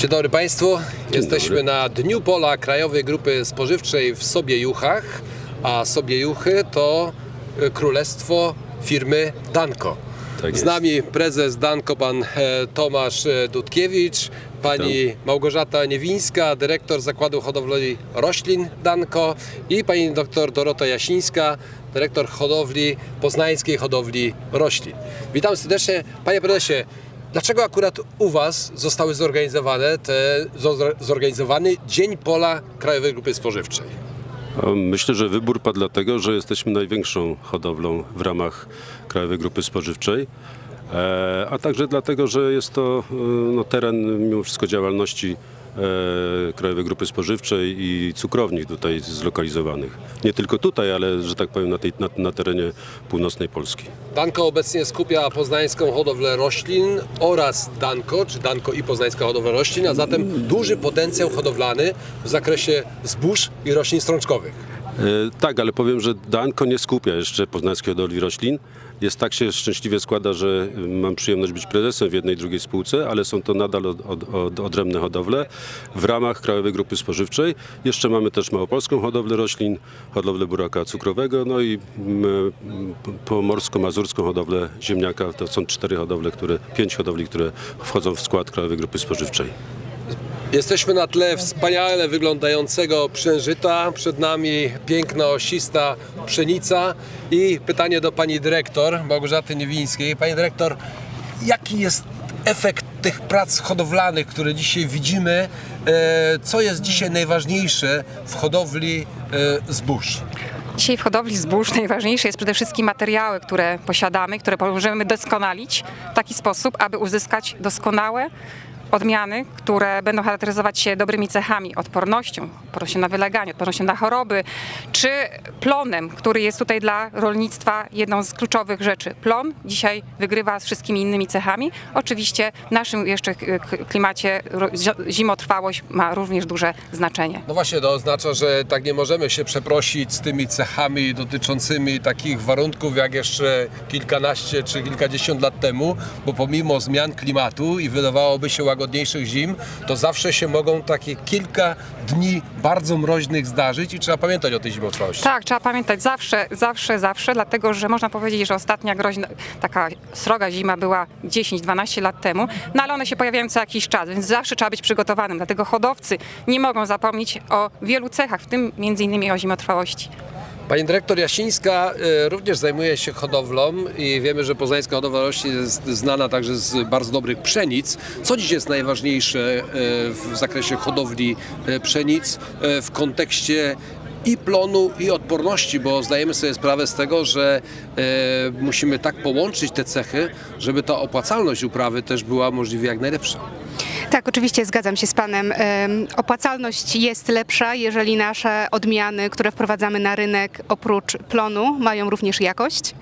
Dzień dobry Państwu. Jesteśmy dobry. na Dniu Pola Krajowej Grupy Spożywczej w Sobiejuchach, a Sobiejuchy to e, królestwo firmy Danko. Tak Z nami prezes Danko, pan e, Tomasz e, Dudkiewicz, pani Małgorzata Niewińska, dyrektor Zakładu Hodowli Roślin Danko i pani doktor Dorota Jasińska, dyrektor hodowli Poznańskiej Hodowli Roślin. Witam serdecznie. Panie prezesie, dlaczego akurat u Was zostały zorganizowane te, zo- zorganizowany Dzień Pola Krajowej Grupy Spożywczej? Myślę, że wybór padł dlatego, że jesteśmy największą hodowlą w ramach Krajowej Grupy Spożywczej, e, a także dlatego, że jest to e, no, teren mimo wszystko działalności Krajowej Grupy Spożywczej i cukrowni tutaj zlokalizowanych. Nie tylko tutaj, ale że tak powiem na, tej, na, na terenie północnej Polski. Danko obecnie skupia poznańską hodowlę roślin oraz Danko, czy Danko i poznańska hodowla roślin, a zatem duży potencjał hodowlany w zakresie zbóż i roślin strączkowych. E, Tak, ale powiem, że Danko nie skupia jeszcze poznańskiej hodowli roślin. Jest tak się szczęśliwie składa, że y, mam przyjemność być prezesem w jednej i drugiej spółce, ale są to nadal od, od, od, odrębne hodowle w ramach Krajowej Grupy Spożywczej. Jeszcze mamy też małopolską hodowlę roślin, hodowlę buraka cukrowego, no i mm, pomorsko-mazurską hodowlę ziemniaka. To są cztery hodowle, które, pięć hodowli, które wchodzą w skład Krajowej Grupy Spożywczej. Jesteśmy na tle wspaniale wyglądającego przężyta. Przed nami piękna, osista pszenica. I pytanie do pani dyrektor Małgorzaty Niewińskiej. Pani dyrektor, jaki jest efekt tych prac hodowlanych, które dzisiaj widzimy? E, Co jest dzisiaj najważniejsze w hodowli e, zbóż? Dzisiaj w hodowli zbóż najważniejsze jest przede wszystkim materiały, które posiadamy, które możemy doskonalić w taki sposób, aby uzyskać doskonałe odmiany, które będą charakteryzować się dobrymi cechami, odpornością, odpornością na wyleganie, odpornością na choroby, czy plonem, który jest tutaj dla rolnictwa jedną z kluczowych rzeczy. Plon dzisiaj wygrywa z wszystkimi innymi cechami. Oczywiście w naszym jeszcze klimacie zimotrwałość ma również duże znaczenie. No właśnie, to oznacza, że tak nie możemy się przeprosić z tymi cechami dotyczącymi takich warunków jak jeszcze kilkanaście czy kilkadziesiąt lat temu, bo pomimo zmian klimatu i wydawałoby się łagodniejszych zim, to zawsze się mogą takie kilka dni bardzo mroźnych zdarzyć i trzeba pamiętać o tej zimotrwałości. Tak, trzeba pamiętać zawsze, zawsze, zawsze, dlatego że można powiedzieć, że ostatnia groźna, taka sroga zima była 10-12 lat temu, no ale one się pojawiają co jakiś czas, więc zawsze trzeba być przygotowanym. Dlatego hodowcy nie mogą zapomnieć o wielu cechach, w tym między innymi o zimotrwałości. Pani dyrektor Jasińska e, również zajmuje się hodowlą i wiemy, że poznańska hodowla roślin jest znana także z bardzo dobrych pszenic. Co dziś jest najważniejsze e, w zakresie hodowli e, pszenic w kontekście i plonu, i odporności, bo zdajemy sobie sprawę z tego, że musimy tak połączyć te cechy, żeby ta opłacalność uprawy też była możliwie jak najlepsza. Tak, oczywiście zgadzam się z Panem. Opłacalność jest lepsza, jeżeli nasze odmiany, które wprowadzamy na rynek, oprócz plonu, mają również jakość,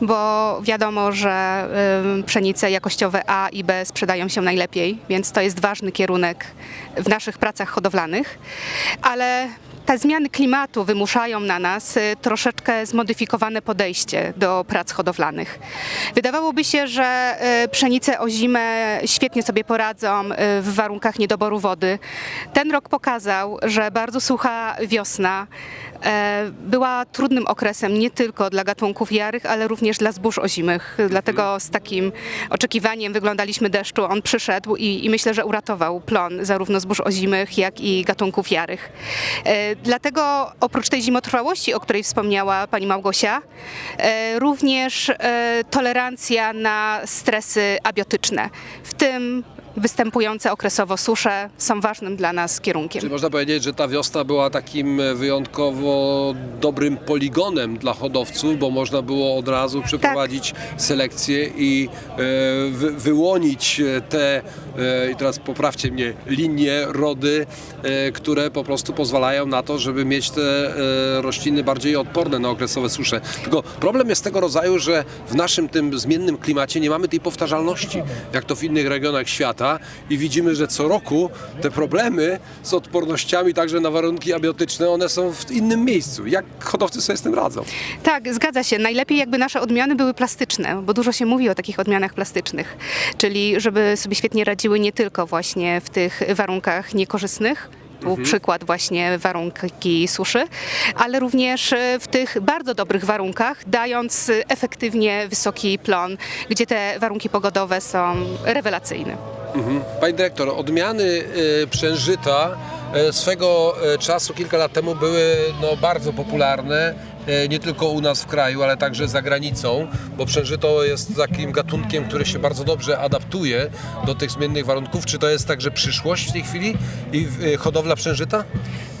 bo wiadomo, że pszenice jakościowe A i B sprzedają się najlepiej, więc to jest ważny kierunek w naszych pracach hodowlanych. Ale te zmiany klimatu wymuszają na nas y, troszeczkę zmodyfikowane podejście do prac hodowlanych. Wydawałoby się, że y, pszenice o zimę świetnie sobie poradzą w warunkach niedoboru wody. Ten rok pokazał, że bardzo sucha wiosna e, była trudnym okresem nie tylko dla gatunków jarych, ale również dla zbóż ozimych. Dlatego z takim oczekiwaniem wyglądaliśmy deszczu. On przyszedł i, i myślę, że uratował plon zarówno zbóż ozimych, jak i gatunków jarych. E, Dlatego oprócz tej zimotrwałości, o której wspomniała pani Małgosia, e, również tolerancja na stresy abiotyczne, w tym występujące okresowo susze, są ważnym dla nas kierunkiem. Czy można powiedzieć, że ta wiosna była takim wyjątkowo dobrym poligonem dla hodowców, bo można było od razu przeprowadzić selekcję i e, wy, wyłonić te, e, i teraz poprawcie mnie, linie, rody, e, które po prostu pozwalają na to, żeby mieć te rośliny bardziej odporne na okresowe susze. Tylko problem jest tego rodzaju, że w naszym tym zmiennym klimacie nie mamy tej powtarzalności, jak to w innych regionach świata i widzimy, że co roku te problemy z odpornościami także na warunki abiotyczne, one są w innym miejscu. Jak hodowcy sobie z tym radzą? Tak, zgadza się. Najlepiej jakby nasze odmiany były plastyczne, bo dużo się mówi o takich odmianach plastycznych, czyli żeby sobie świetnie radziły nie tylko właśnie w tych warunkach niekorzystnych, tu przykład właśnie warunki suszy, ale również e, w tych bardzo dobrych warunkach, dając e, efektywnie wysoki plon, gdzie te warunki pogodowe są rewelacyjne. Pani dyrektor, odmiany y, przężyta swego czasu, kilka lat temu, były no, bardzo popularne. Y, Nie tylko u nas w kraju, ale także za granicą, bo przężyto jest takim gatunkiem, który się bardzo dobrze adaptuje do tych zmiennych warunków. Czy to jest także przyszłość w tej chwili i y, hodowla przężyta?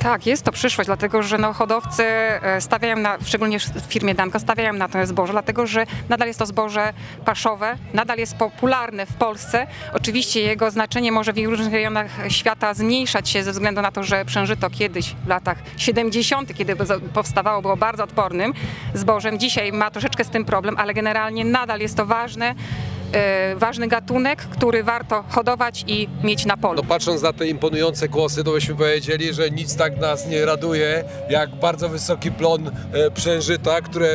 Tak, jest to przyszłość, dlatego że no, hodowcy e, stawiają na, szczególnie w firmie Danko, stawiają na to zboże, dlatego że nadal jest to zboże paszowe, nadal jest popularne w Polsce. Oczywiście jego znaczenie może w różnych rejonach świata zmniejszać się ze względu na to, że przężyto kiedyś w latach 70., kiedy powstawało, było bardzo odpornym zbożem. Dzisiaj ma troszeczkę z tym problem, ale generalnie nadal jest to ważne, ważny gatunek, który warto hodować i mieć na polu. No patrząc na te imponujące głosy, to byśmy powiedzieli, że nic tak nas nie raduje, jak bardzo wysoki plon e, przężyta, które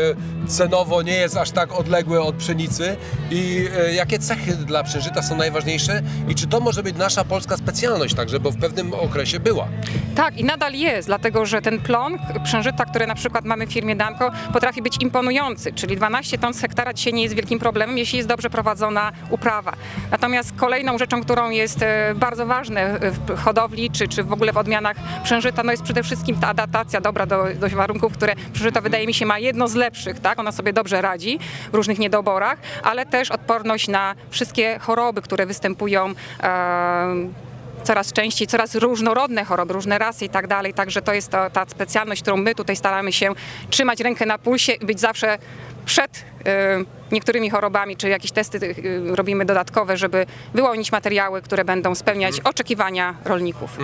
cenowo nie jest aż tak odległe od pszenicy. I e, jakie cechy dla przężyta są najważniejsze i czy to może być nasza polska specjalność także, bo w pewnym okresie była. Tak, i nadal jest, dlatego że ten plon przężyta, który na przykład mamy w firmie Danko, potrafi być imponujący, czyli 12 ton z hektara dzisiaj nie jest wielkim problemem, jeśli jest dobrze prowadzona uprawa. Natomiast kolejną rzeczą, którą jest e, bardzo ważne w hodowli, czy, czy w ogóle w odmianach przężyta, no jest przede wszystkim ta adaptacja dobra do, do warunków, które przężyta wydaje mi się ma jedno z lepszych, tak? Ona sobie dobrze radzi w różnych niedoborach, ale też odporność na wszystkie choroby, które występują e, coraz częściej, coraz różnorodne choroby, różne rasy i tak dalej. Także to jest to, ta specjalność, którą my tutaj staramy się trzymać rękę na pulsie i być zawsze przed e, niektórymi chorobami, czy jakieś testy e, robimy dodatkowe, żeby wyłonić materiały, które będą spełniać oczekiwania rolników.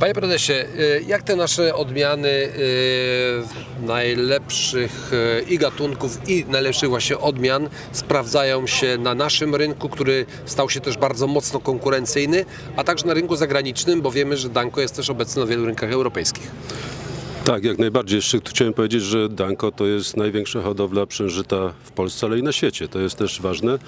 Panie prezesie, y, jak te nasze odmiany y, najlepszych y, i gatunków i najlepszych właśnie odmian sprawdzają się na naszym rynku, który stał się też bardzo mocno konkurencyjny, a także na rynku zagranicznym, bo wiemy, że Danko jest też obecny na wielu rynkach europejskich. Tak, jak najbardziej. Jeszcze chciałem powiedzieć, że Danko to jest największa hodowla przężyta w Polsce, ale i na świecie. To jest też ważne. E,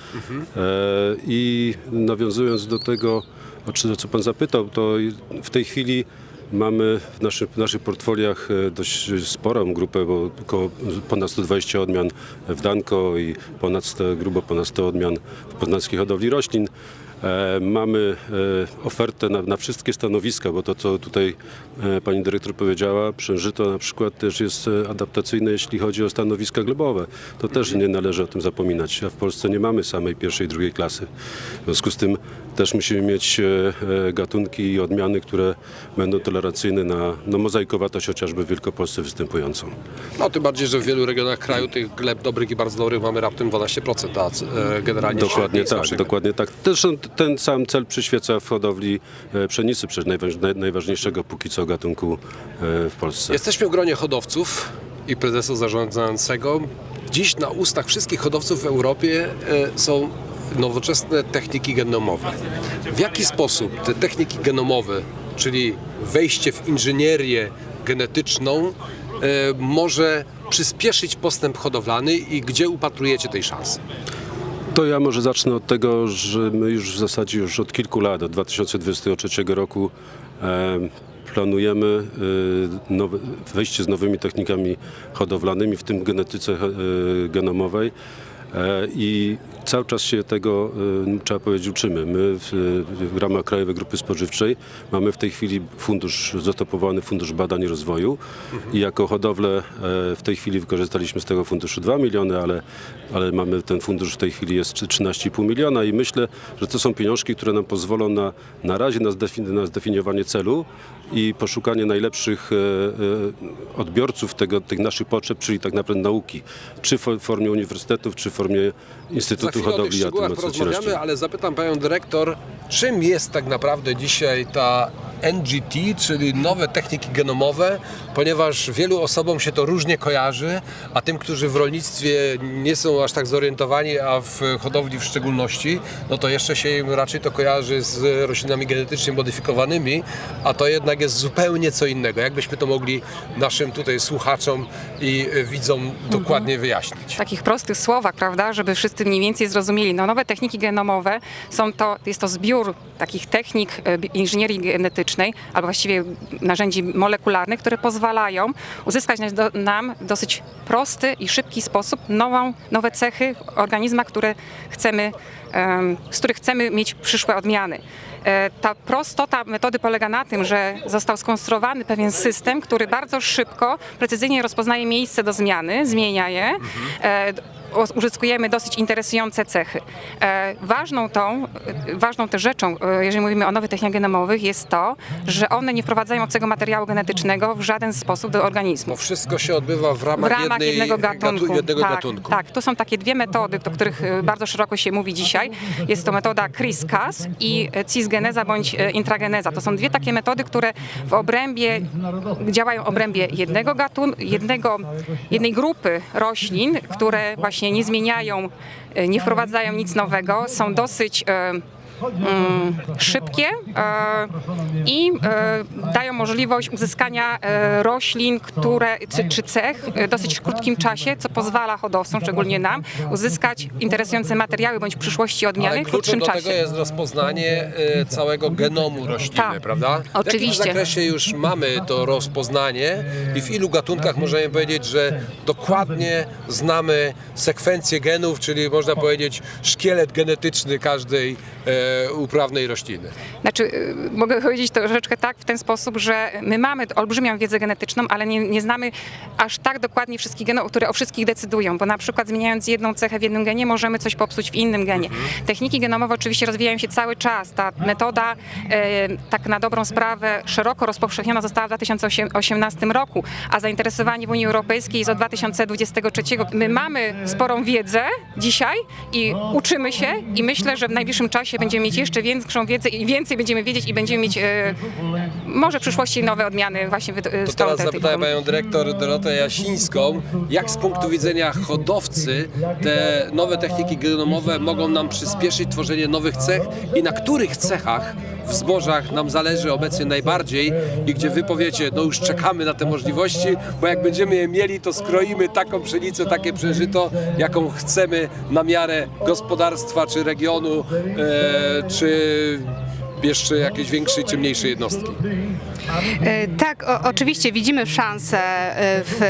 I nawiązując do tego, o co Pan zapytał, to w tej chwili mamy w, w naszych portfoliach e, dość sporą grupę, bo około ponad 120 odmian w Danko i ponad 100, grubo ponad 100 odmian w poznanskiej hodowli roślin. E, Mamy e, ofertę na, na wszystkie stanowiska, bo to, co tutaj e, pani dyrektor powiedziała, przężyto na przykład też jest adaptacyjne, jeśli chodzi o stanowiska glebowe. To też nie należy o tym zapominać. A w Polsce nie mamy samej pierwszej, drugiej klasy. W związku z tym też musimy mieć e, e, gatunki i odmiany, które będą tolerancyjne na no, mozaikowatość chociażby w Wielkopolsce występującą. No tym bardziej, że w wielu regionach kraju tych gleb dobrych i bardzo dobrych mamy raptem 12%, a e, generalnie Dokładnie tak, lepszych. dokładnie tak. Też ten sam cel przyświeca w hodowli pszenicy, przecież najważ, naj, najważniejszego póki co gatunku w Polsce. Jesteśmy w gronie hodowców i prezesa zarządzającego. Dziś na ustach wszystkich hodowców w Europie są nowoczesne techniki genomowe. W jaki sposób te techniki genomowe, czyli wejście w inżynierię genetyczną, e, może przyspieszyć postęp hodowlany i gdzie upatrujecie tej szansy? To ja może zacznę od tego, że my już w zasadzie już od kilku lat, od 2023 roku e, planujemy e, nowe, wejście z nowymi technikami hodowlanymi, w tym genetyce genomowej. I cały czas się tego, e, trzeba powiedzieć, uczymy. My w, w ramach Krajowej Grupy Spożywczej mamy w tej chwili fundusz, zastopowany Fundusz Badań i Rozwoju i jako hodowlę e, w tej chwili wykorzystaliśmy z tego funduszu 2 miliony, ale, ale mamy ten fundusz w tej chwili jest 13,5 miliona i myślę, że to są pieniążki, które nam pozwolą na, na razie na zdefiniowanie celu i poszukanie najlepszych e, e, odbiorców tego, tych naszych potrzeb, czyli tak naprawdę nauki, czy w formie uniwersytetów, czy w formie Za Instytutu chwilę o Hodowli i szczegółach Automatyzacji porozmawiamy, ale zapytam panią dyrektor, czym jest tak naprawdę dzisiaj ta NGT, czyli nowe techniki genomowe, ponieważ wielu osobom się to różnie kojarzy, a tym, którzy w rolnictwie nie są aż tak zorientowani, a w hodowli w szczególności, no to jeszcze się im raczej to kojarzy z roślinami genetycznie modyfikowanymi, a to jednak jest zupełnie co innego. Jakbyśmy to mogli naszym tutaj słuchaczom i y, widzom dokładnie wyjaśnić? w takich prostych słowach, prawda, żeby wszyscy mniej więcej zrozumieli. No, nowe techniki genomowe są to, jest to zbiór takich technik e, inżynierii genetycznej, albo właściwie narzędzi molekularnych, które pozwalają uzyskać nam w dosyć prosty i szybki sposób nową, nowe cechy w organizmach, które chcemy, em, z których chcemy mieć przyszłe odmiany. E, Ta prostota metody polega na tym, że został skonstruowany pewien system, który bardzo szybko, precyzyjnie rozpoznaje miejsce do zmiany, zmienia je. O- Uzyskujemy dosyć interesujące cechy. E, Ważną tą, e, ważną też rzeczą, e, jeżeli mówimy o nowych technikach genomowych, jest to, że one nie wprowadzają obcego materiału genetycznego w żaden sposób do organizmu Bo wszystko się odbywa w w ramach, ramach jednej, jednego gatunku. gatu- jednego tak, gatunku. tak, to są takie dwie metody, o których bardzo szeroko się mówi dzisiaj. Jest to metoda CRISPR-Cas i cisgeneza bądź intrageneza. To są dwie takie metody, które w obrębie działają w obrębie jednego gatunku, jednego, jednej grupy roślin, które właśnie nie zmieniają, e, nie wprowadzają nic nowego, są dosyć e, szybkie e, i e, dają możliwość uzyskania e, roślin, które, czy, czy cech w dosyć krótkim czasie, co pozwala hodowcom, szczególnie nam, uzyskać interesujące materiały bądź w przyszłości odmiany Ale w krótszym do czasie. tego jest rozpoznanie całego genomu rośliny, Tak, prawda? W oczywiście. jakim zakresie już mamy to rozpoznanie i w ilu gatunkach możemy powiedzieć, że dokładnie znamy sekwencję genów, czyli można powiedzieć szkielet genetyczny każdej uprawnej rośliny? Znaczy, y, mogę powiedzieć to troszeczkę tak, w ten sposób, że my mamy olbrzymią wiedzę genetyczną, ale nie, nie znamy aż tak dokładnie wszystkich genów, które o wszystkich decydują, bo na przykład zmieniając jedną cechę w jednym genie, możemy coś popsuć w innym genie. Techniki genomowe oczywiście rozwijają się cały czas. Ta metoda, e, tak na dobrą sprawę, szeroko rozpowszechniona została w 2018 roku, a zainteresowanie w Unii Europejskiej jest od 2023. My mamy sporą wiedzę dzisiaj i uczymy się i myślę, że w najbliższym czasie będziemy mieć jeszcze większą wiedzę i więcej będziemy wiedzieć i będziemy mieć e, może w przyszłości nowe odmiany właśnie wy- To z tą teraz zapytałem panią dyrektor Dorotę Jasińską, jak z punktu widzenia hodowcy te nowe techniki genomowe mogą nam przyspieszyć tworzenie nowych cech i na których cechach w zbożach nam zależy obecnie najbardziej i gdzie wy powiecie, no już czekamy na te możliwości, bo jak będziemy je mieli, to skroimy taką pszenicę, takie przeżyto, jaką chcemy na miarę gospodarstwa czy regionu, e, czy jeszcze jakiejś większej czy mniejszej jednostki. E, Tak, o, oczywiście widzimy szansę e, w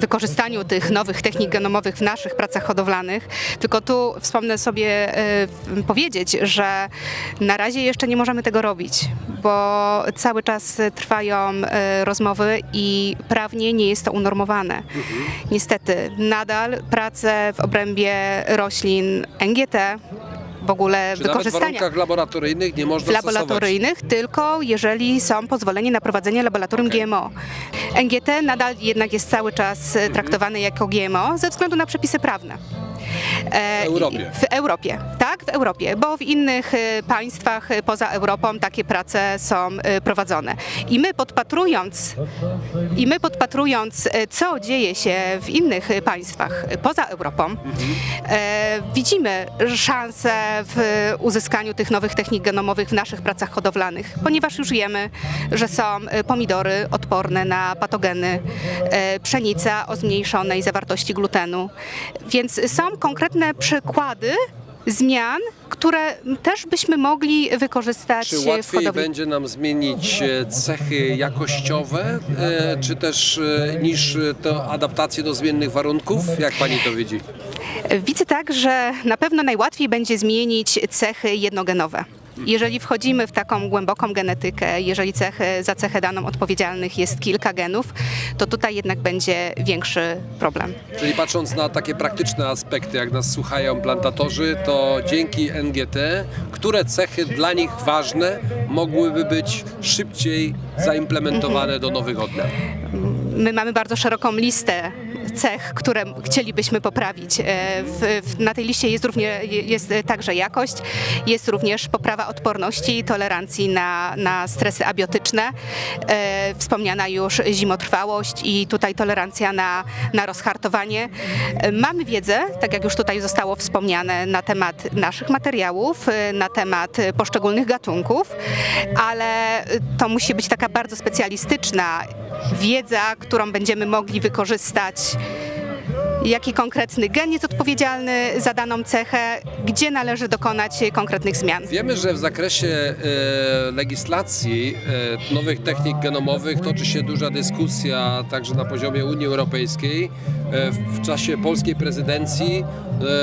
wykorzystaniu tych nowych technik genomowych w naszych pracach hodowlanych, tylko tu wspomnę sobie e, powiedzieć, że na razie jeszcze nie możemy tego robić, bo cały czas trwają rozmowy i prawnie nie jest to unormowane. Niestety, nadal prace w obrębie roślin NGT, w ogóle Czy nawet w wykorzystania warunkach laboratoryjnych nie można w stosować? laboratoryjnych, tylko jeżeli są pozwolenia na prowadzenie laboratorium Okej. GMO. NGT nadal jednak jest cały czas traktowany jako GMO ze względu na przepisy prawne. E, W Europie. W Europie, tak, w Europie, bo w innych e, państwach e, poza Europą takie prace są e, prowadzone. I my podpatrując, i my podpatrując, co dzieje się w innych państwach poza Europą, e, widzimy szansę w uzyskaniu tych nowych technik genomowych w naszych pracach hodowlanych, ponieważ już wiemy, że są pomidory odporne na patogeny, e, pszenica o zmniejszonej zawartości glutenu. Więc są konkretne przykłady zmian, które też byśmy mogli wykorzystać Czy w łatwiej hodowli. będzie nam zmienić e, cechy jakościowe, e, czy też e, niż e, to adaptację do zmiennych warunków? Jak pani to widzi? Widzę tak, że na pewno najłatwiej będzie zmienić cechy jednogenowe. Jeżeli wchodzimy w taką głęboką genetykę, jeżeli cechy, za cechę daną odpowiedzialnych jest kilka genów, to tutaj jednak będzie większy problem. Czyli patrząc na takie praktyczne aspekty, jak nas słuchają plantatorzy, to dzięki NGT, które cechy dla nich ważne mogłyby być szybciej zaimplementowane do nowych odmian? My mamy bardzo szeroką listę cech, które chcielibyśmy poprawić. E, W, w, na tej liście jest, równie, jest także jakość, jest również poprawa odporności i tolerancji na, na stresy abiotyczne, e, wspomniana już zimotrwałość i tutaj tolerancja na, na rozhartowanie. E, Mamy wiedzę, tak jak już tutaj zostało wspomniane, na temat naszych materiałów, e, na temat poszczególnych gatunków, ale to musi być taka bardzo specjalistyczna wiedza, którą będziemy mogli wykorzystać jaki konkretny gen jest odpowiedzialny za daną cechę, gdzie należy dokonać konkretnych zmian. Wiemy, że w zakresie e, legislacji e, nowych technik genomowych toczy się duża dyskusja także na poziomie Unii Europejskiej. E, w, czasie polskiej prezydencji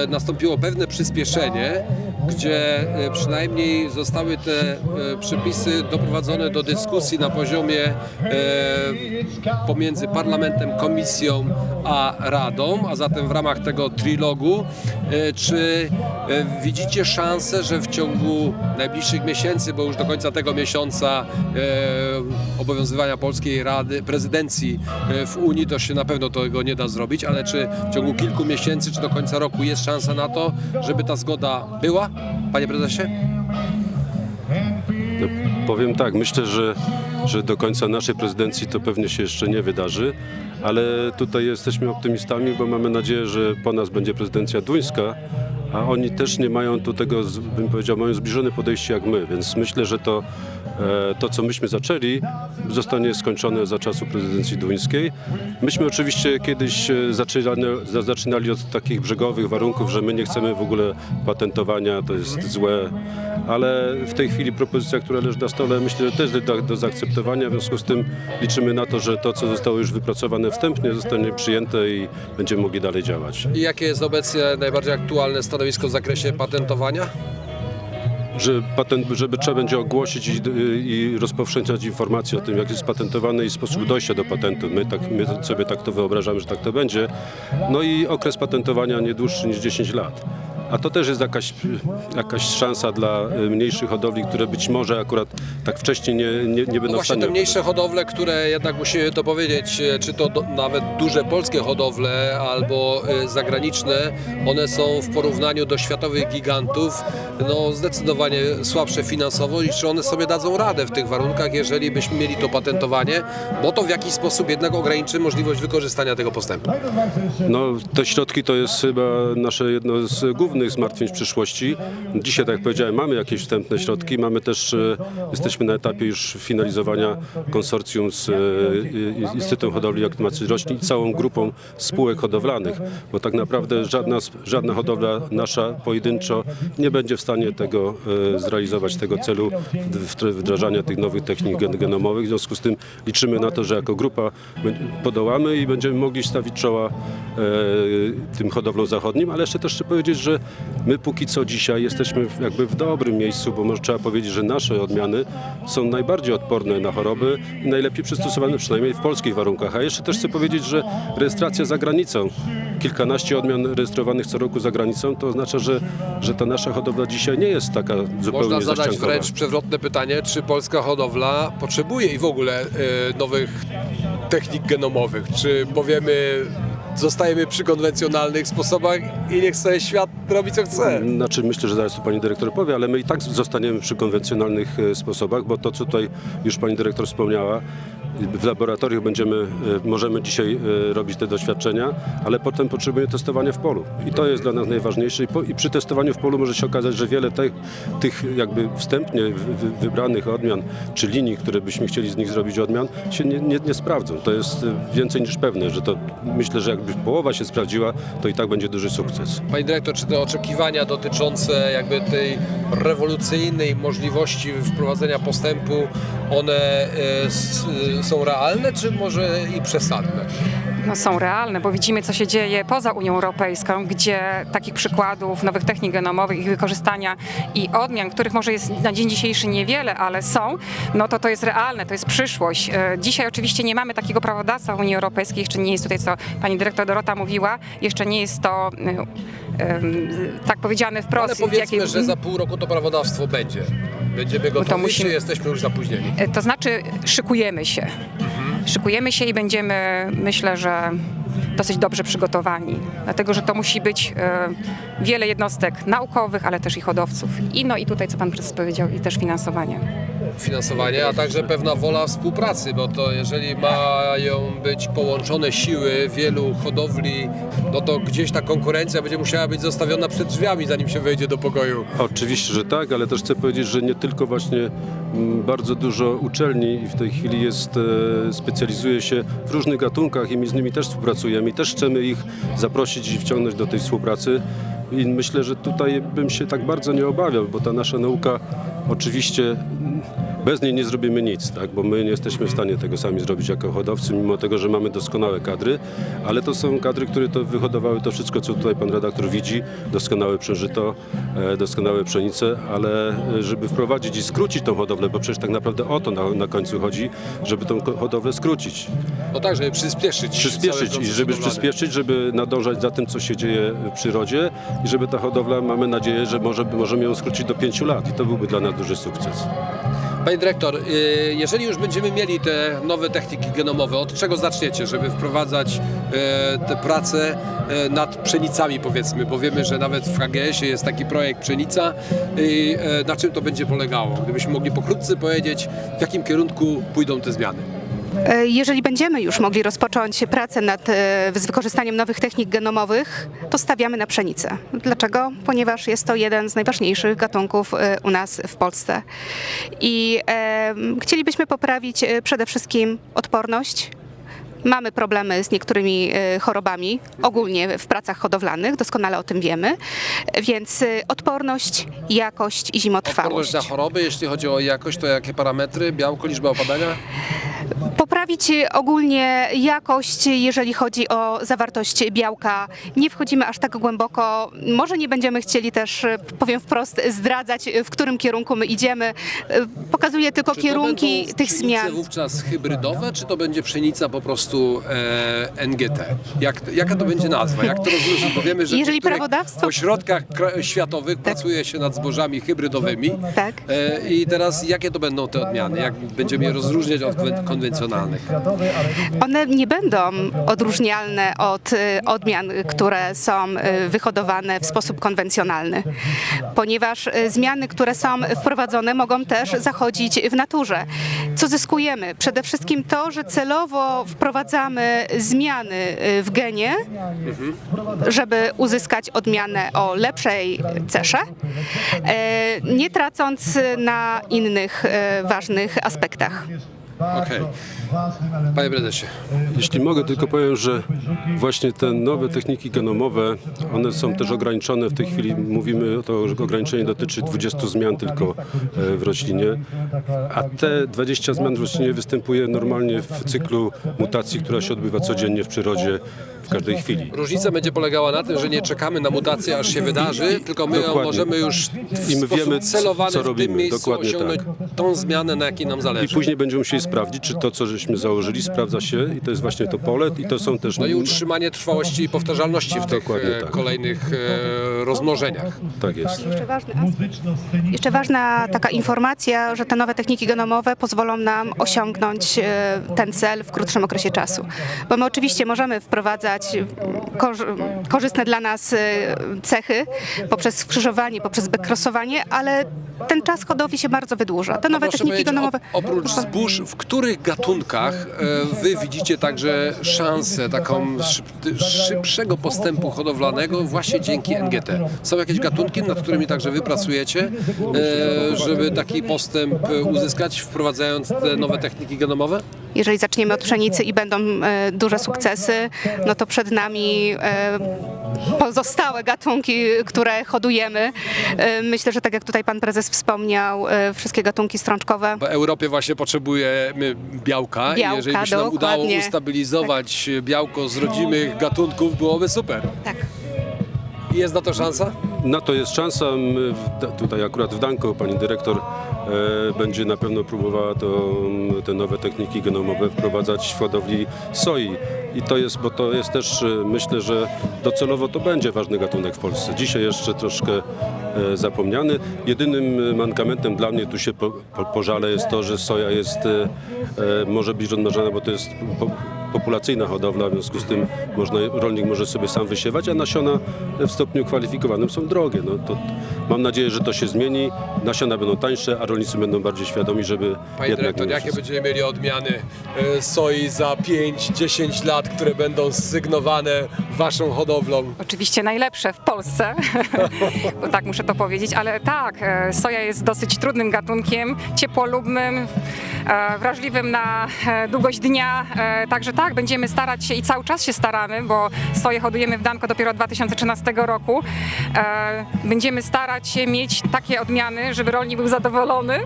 nastąpiło pewne przyspieszenie, gdzie e, przynajmniej zostały te e, przepisy doprowadzone do dyskusji na poziomie e, pomiędzy Parlamentem, Komisją a Radą, a zatem w ramach tego trilogu. Czy widzicie szansę, że w ciągu najbliższych miesięcy, bo już do końca tego miesiąca obowiązywania polskiej Rady, prezydencji w Unii, to się na pewno tego nie da zrobić, ale czy w ciągu kilku miesięcy, czy do końca roku jest szansa na to, żeby ta zgoda była, panie prezesie? No, powiem tak, myślę, że, że do końca naszej prezydencji to pewnie się jeszcze nie wydarzy, ale tutaj jesteśmy optymistami, bo mamy nadzieję, że po nas będzie prezydencja duńska, a oni też nie mają tu tego, bym powiedział, mają zbliżone podejście jak my, więc myślę, że to, e, to co myśmy zaczęli, zostanie skończone za czasu prezydencji duńskiej. Myśmy oczywiście kiedyś e, zaczynali, za- zaczynali od takich brzegowych warunków, że my nie chcemy w ogóle patentowania, to jest złe, ale w tej chwili propozycja, która leży na stole, myślę, że też do, do zaakceptowania. W związku z tym liczymy na to, że to, co zostało już wypracowane wstępnie, zostanie przyjęte i będziemy mogli dalej działać. I jakie jest obecnie najbardziej aktualne stanowisko w zakresie patentowania? Że patent, żeby trzeba będzie ogłosić i, i rozpowszechniać informacje o tym, jak jest patentowany i sposób dojścia do patentu. My, tak, my sobie tak to wyobrażamy, że tak to będzie. No i okres patentowania nie dłuższy niż 10 lat. A to też jest jakaś, jakaś szansa dla y, mniejszych hodowli, które być może akurat tak wcześniej nie, nie, nie No będą w właśnie stanie. te mniejsze hodowle, które jednak musimy to powiedzieć, e, czy to do, nawet duże polskie hodowle albo e, zagraniczne, one są w porównaniu do światowych gigantów no zdecydowanie słabsze finansowo i czy one sobie dadzą radę w tych warunkach, jeżeli byśmy mieli to patentowanie, bo to w jakiś sposób jednak ograniczy możliwość wykorzystania tego postępu. No, te środki to jest chyba nasze jedno z głównych zmartwień w przyszłości. Dzisiaj, tak jak powiedziałem, mamy jakieś wstępne środki, mamy też, e, jesteśmy na etapie już finalizowania konsorcjum z e, Instytutem Hodowli i Aktywacji Roślin i całą grupą spółek hodowlanych, bo tak naprawdę żadna, żadna hodowla nasza pojedynczo nie będzie w stanie tego e, zrealizować, tego celu wdrażania tych nowych technik gen- genomowych. W związku z tym liczymy na to, że jako grupa my- podołamy i będziemy mogli stawić czoła tym hodowlom zachodnim, ale jeszcze też chcę powiedzieć, że my póki co dzisiaj jesteśmy w- jakby w dobrym miejscu, bo może trzeba powiedzieć, że nasze odmiany są najbardziej odporne na choroby i najlepiej przystosowane przynajmniej w polskich warunkach. A jeszcze też chcę powiedzieć, że rejestracja za granicą, kilkanaście odmian rejestrowanych co roku za granicą, to oznacza, że, że ta nasza hodowla dzisiaj nie jest taka zupełnie Można zadać zaściankowa. wręcz przewrotne pytanie, czy polska hodowla potrzebuje i w ogóle e, nowych technik genomowych? Czy powiemy, zostajemy przy konwencjonalnych sposobach i niech sobie świat robi co chce? Znaczy myślę, że zaraz tu pani dyrektor powie, ale my i tak zostaniemy przy konwencjonalnych e, sposobach, bo to co tutaj już pani dyrektor wspomniała, w laboratoriach będziemy, e, możemy dzisiaj e, robić te doświadczenia, ale potem potrzebujemy testowania w polu. I to jest dla nas najważniejsze. I, po, i przy testowaniu w polu może się okazać, że wiele tych, tych jakby wstępnie wy, wy, wybranych odmian, czy linii, które byśmy chcieli z nich zrobić odmian, się nie, nie, nie sprawdzą. To jest e, więcej niż pewne, że to myślę, że jakby połowa się sprawdziła, to i tak będzie duży sukces. Pani dyrektor, czy te oczekiwania dotyczące jakby tej rewolucyjnej możliwości wprowadzenia postępu, one są realne, czy może i przesadne? No, są realne, bo widzimy, co się dzieje poza Unią Europejską, gdzie takich przykładów nowych technik genomowych, ich wykorzystania i odmian, których może jest na dzień dzisiejszy niewiele, ale są, no to to jest realne, to jest przyszłość. E, Dzisiaj oczywiście nie mamy takiego prawodawstwa w Unii Europejskiej, jeszcze nie jest tutaj, co pani dyrektor Dorota mówiła, jeszcze nie jest to e, em, tak powiedziane Ale wprost. z powiedzmy, jakiej- że za pół roku to prawodawstwo będzie. Będziemy gotowi, musimy- czy jesteśmy już zapóźnieni? E, To znaczy szykujemy się. Szykujemy się i będziemy, myślę, że dosyć dobrze przygotowani, dlatego że to musi być e, wiele jednostek naukowych, ale też i hodowców. I no i tutaj, co pan prezes powiedział, i też finansowanie. Finansowanie, a także pewna wola współpracy, bo to jeżeli mają być połączone siły wielu hodowli, no to gdzieś ta konkurencja będzie musiała być zostawiona przed drzwiami, zanim się wejdzie do pokoju. Oczywiście, że tak, ale też chcę powiedzieć, że nie tylko właśnie mm, bardzo dużo uczelni w tej chwili jest, e, specjalizuje się w różnych gatunkach i my z nimi też współpracujemy i też chcemy ich zaprosić i wciągnąć do tej współpracy. I myślę, że tutaj bym się tak bardzo nie obawiał, bo ta nasza nauka oczywiście bez niej nie zrobimy nic, tak? bo my nie jesteśmy w stanie tego sami zrobić jako hodowcy, mimo tego, że mamy doskonałe kadry, ale to są kadry, które to wyhodowały to wszystko, co tutaj pan redaktor widzi, doskonałe przeżyto, e, doskonałe pszenice, ale e, żeby wprowadzić i skrócić tą hodowlę, bo przecież tak naprawdę o to na, na końcu chodzi, żeby tą hodowlę skrócić, No tak, żeby przyspieszyć. przyspieszyć i żeby hodowlany. przyspieszyć, żeby nadążać za tym, co się dzieje w przyrodzie i żeby ta hodowla, mamy nadzieję, że może, możemy ją skrócić do pięciu lat i to byłby dla nas duży sukces. Panie dyrektor, y, jeżeli już będziemy mieli te nowe techniki genomowe, od czego zaczniecie, żeby wprowadzać y, te prace y, nad pszenicami powiedzmy, bo wiemy, że nawet w HGS-ie jest taki projekt Pszenica i na czym to będzie polegało? Gdybyśmy mogli pokrótce powiedzieć, w jakim kierunku pójdą te zmiany. E, Jeżeli będziemy już mogli rozpocząć pracę nad e, z wykorzystaniem nowych technik genomowych, to stawiamy na pszenicę. Dlaczego? Ponieważ jest to jeden z najważniejszych gatunków e, u nas w Polsce. I e, chcielibyśmy poprawić przede wszystkim odporność. Mamy problemy z niektórymi e, chorobami, ogólnie w pracach hodowlanych, doskonale o tym wiemy, więc e, odporność, jakość i zimotrwałość. Odporność na choroby, jeśli chodzi o jakość, to jakie parametry? Białko, liczba opadania? Poprawić ogólnie jakość, jeżeli chodzi o zawartość białka. Nie wchodzimy aż tak głęboko. Może nie będziemy chcieli też, powiem wprost, zdradzać, w którym kierunku my idziemy. Pokazuję tylko Czy to kierunki tych zmian. wówczas hybrydowe, czy to będzie pszenica po prostu e, NGT? Jak, jaka to będzie nazwa? Jak to rozróżnić? Bo wiemy, że Jeżeli w prawodawstwo- ośrodkach kra- światowych pracuje się nad zbożami hybrydowymi. Tak. E, I teraz jakie to będą te odmiany? Jak będziemy je rozróżniać od konwen- konwencjonalnych? One nie będą odróżnialne od e, odmian, które są e, wyhodowane w sposób konwencjonalny, ponieważ e, zmiany, które są wprowadzone, mogą też zachodzić w naturze. Co zyskujemy? Przede wszystkim to, że celowo wprowadzamy zmiany e, w genie, żeby uzyskać odmianę o lepszej cesze, e, nie tracąc na innych e, ważnych aspektach. Okej. Panie prezesie, Jeśli mogę, tylko powiem, że właśnie te nowe techniki genomowe, one są też ograniczone. W tej chwili mówimy o to, że ograniczenie dotyczy 20 zmian tylko e, w roślinie, a te 20 zmian w roślinie występuje normalnie w cyklu mutacji, która się odbywa codziennie w przyrodzie każdej chwili. różnica będzie polegała na tym, że nie czekamy na mutację, aż się wydarzy, tylko my ją Dokładnie. możemy już w I my wiemy, celowany co w tym robimy. miejscu Dokładnie osiągnąć tą zmianę, na jakiej nam I zależy. później będziemy musieli sprawdzić, czy to, co żeśmy założyli, sprawdza się i to jest właśnie to pole i to są też... No i utrzymanie trwałości i powtarzalności w tych Dokładnie e, tak. kolejnych e, rozmnożeniach. Tak jest. Jeszcze ważny aspekt. Jeszcze ważna taka informacja, że te nowe techniki genomowe pozwolą nam osiągnąć e, ten cel w krótszym okresie czasu. Bo my oczywiście możemy wprowadzać korzy- korzystne dla nas e, cechy poprzez skrzyżowanie, poprzez bekrosowanie, ale ten czas hodowli się bardzo wydłuża. Te nowe techniki o- oprócz zbóż, w których gatunkach e, wy widzicie także szansę taką szyb, szybszego postępu hodowlanego właśnie dzięki NGT? Są jakieś gatunki, nad którymi także wy pracujecie, e, żeby taki postęp uzyskać, wprowadzając te nowe techniki genomowe? Jeżeli zaczniemy od pszenicy i będą e, duże sukcesy, no to przed nami e, pozostałe gatunki, które hodujemy. E, myślę, że tak jak tutaj pan prezes wspomniał, e, wszystkie gatunki strączkowe. W Europie właśnie potrzebujemy białka, i Białka, jeżeli by się nam udało ustabilizować białko z rodzimych gatunków, byłoby super. Tak. Jest na to szansa? Na to jest szansa. My w, tutaj akurat w Danko pani dyrektor będzie na pewno próbowała to, te nowe techniki genomowe wprowadzać w hodowli soi. I to jest, bo to jest też, e, myślę, że docelowo to będzie ważny gatunek w Polsce. Dzisiaj jeszcze troszkę e, zapomniany. Jedynym e, mankamentem dla mnie tu się po, po, pożale jest to, że soja jest, e, e, może być odmrażana, bo to jest po, populacyjna hodowla, w związku z tym można, rolnik może sobie sam wysiewać, a nasiona w stopniu kwalifikowanym są drogie. No to, mam nadzieję, że to się zmieni, nasiona będą tańsze, a rolnicy będą bardziej świadomi, żeby Panie jednak... dyrektor, jakie wszystko- będziemy mieli odmiany e, soi za 5-10 lat, które będą sygnowane waszą hodowlą? Oczywiście najlepsze w Polsce, bo tak muszę to powiedzieć, ale tak, e, soja jest dosyć trudnym gatunkiem, ciepłolubnym, e, wrażliwym na długość dnia, także tak, będziemy starać się i cały czas się staramy, bo soję hodujemy w Danko dopiero od 2013 roku. E, Będziemy starać się mieć takie odmiany, żeby rolnik był zadowolony,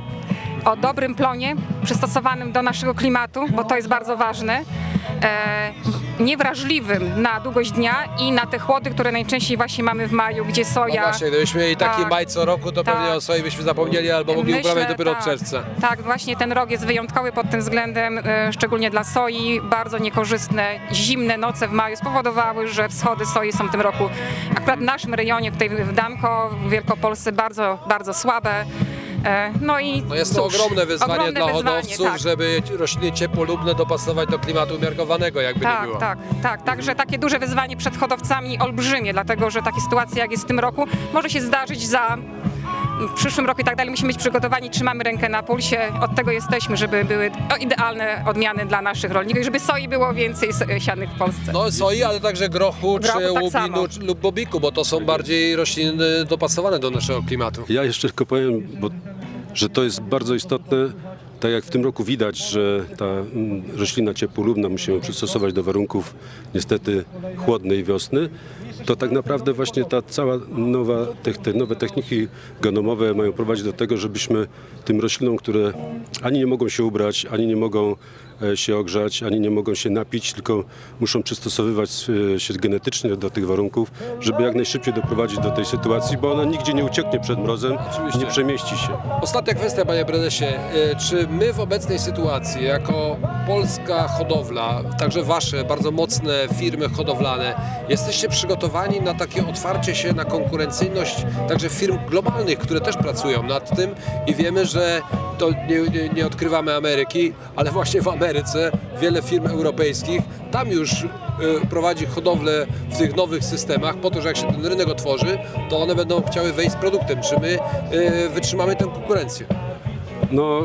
o dobrym plonie, przystosowanym do naszego klimatu, bo to jest bardzo ważne. E, niewrażliwym na długość dnia i na te chłody, które najczęściej właśnie mamy w maju, gdzie No soja. właśnie, gdybyśmy mieli taki Tak. maj co roku, to Tak. pewnie o soi byśmy zapomnieli albo mogli Myślę, uprawiać dopiero od tak. czerwca. Tak, właśnie ten rok jest wyjątkowy pod tym względem, e, szczególnie dla soi. Bardzo niekorzystne, zimne noce w maju spowodowały, że wschody soi są w tym roku akurat w naszym rejonie, tutaj w Danko, w Wielkopolsce bardzo, bardzo słabe. E, No i No jest to cóż, ogromne wyzwanie ogromne dla wyzwanie, hodowców, tak. żeby rośliny ciepłolubne dopasować do klimatu umiarkowanego, jakby nie Tak, było. tak, tak. Także takie duże wyzwanie przed hodowcami olbrzymie, dlatego że takie sytuacje jak jest w tym roku może się zdarzyć za w przyszłym roku i tak dalej. Musimy być przygotowani, trzymamy rękę na pulsie. Od tego jesteśmy, żeby były o, idealne odmiany dla naszych rolników i żeby soi było więcej s- sianych w Polsce. No soi, ale także grochu, Grochu czy tak łubinu samo. czy- lub bobiku, bo to są bardziej rośliny dopasowane do naszego klimatu. Ja jeszcze tylko powiem, bo, że to jest bardzo istotne. Tak jak w tym roku widać, że ta mm, roślina ciepłolubna musimy przystosować do warunków niestety chłodnej wiosny, to tak naprawdę właśnie ta cała nowa, te, nowe techniki genomowe mają prowadzić do tego, żebyśmy tym roślinom, które ani nie mogą się ubrać, ani nie mogą się ogrzać, ani nie mogą się napić, tylko muszą przystosowywać e, się genetycznie do tych warunków, żeby jak najszybciej doprowadzić do tej sytuacji, bo ona nigdzie nie ucieknie przed mrozem Oczywiście. i nie przemieści się. Ostatnia kwestia, panie prezesie. E, Czy my w obecnej sytuacji, jako polska hodowla, także wasze bardzo mocne firmy hodowlane, jesteście przygotowani na takie otwarcie się na konkurencyjność także firm globalnych, które też pracują nad tym i wiemy, że to nie, nie, nie odkrywamy Ameryki, ale właśnie w Ameryce wiele firm europejskich tam już e, prowadzi hodowlę w tych nowych systemach po to, że jak się ten rynek otworzy, to one będą chciały wejść z produktem. Czy my e, wytrzymamy tę konkurencję? No,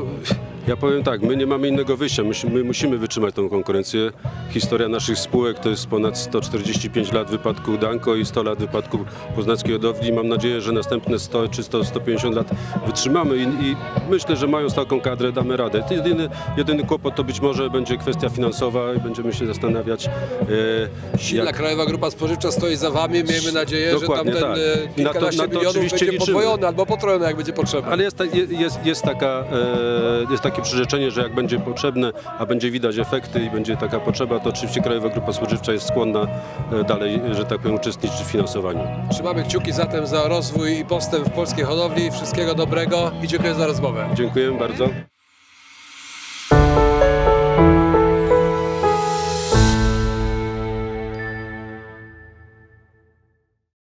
ja powiem tak, my nie mamy innego wyjścia, my, my musimy wytrzymać tą konkurencję. Historia naszych spółek to jest ponad 145 lat wypadku Danko i 100 lat wypadku Poznackiej Hodowli. Mam nadzieję, że następne 100 czy 100, 150 lat wytrzymamy i, i myślę, że mając taką kadrę damy radę. Jedyny, jedyny kłopot to być może będzie kwestia finansowa i będziemy się zastanawiać, e, Silna jak, Krajowa Grupa Spożywcza stoi za wami. Miejmy nadzieję, Dokładnie że tam ten tak. e, Na to- kilkanaście na to milionów oczywiście będzie liczymy. podwojony albo potrojony, jak będzie potrzebne. Ale jest, ta- je- jest, jest, taka, e, jest takie przyrzeczenie, że jak będzie potrzebne, a będzie widać efekty i będzie taka potrzeba, to oczywiście Krajowa Grupa Spożywcza jest skłonna e, dalej, że tak powiem, uczestniczyć w finansowaniu. Trzymamy kciuki zatem za rozwój i postęp w polskiej hodowli. Wszystkiego dobrego i dziękuję za rozmowę. Dziękuję bardzo.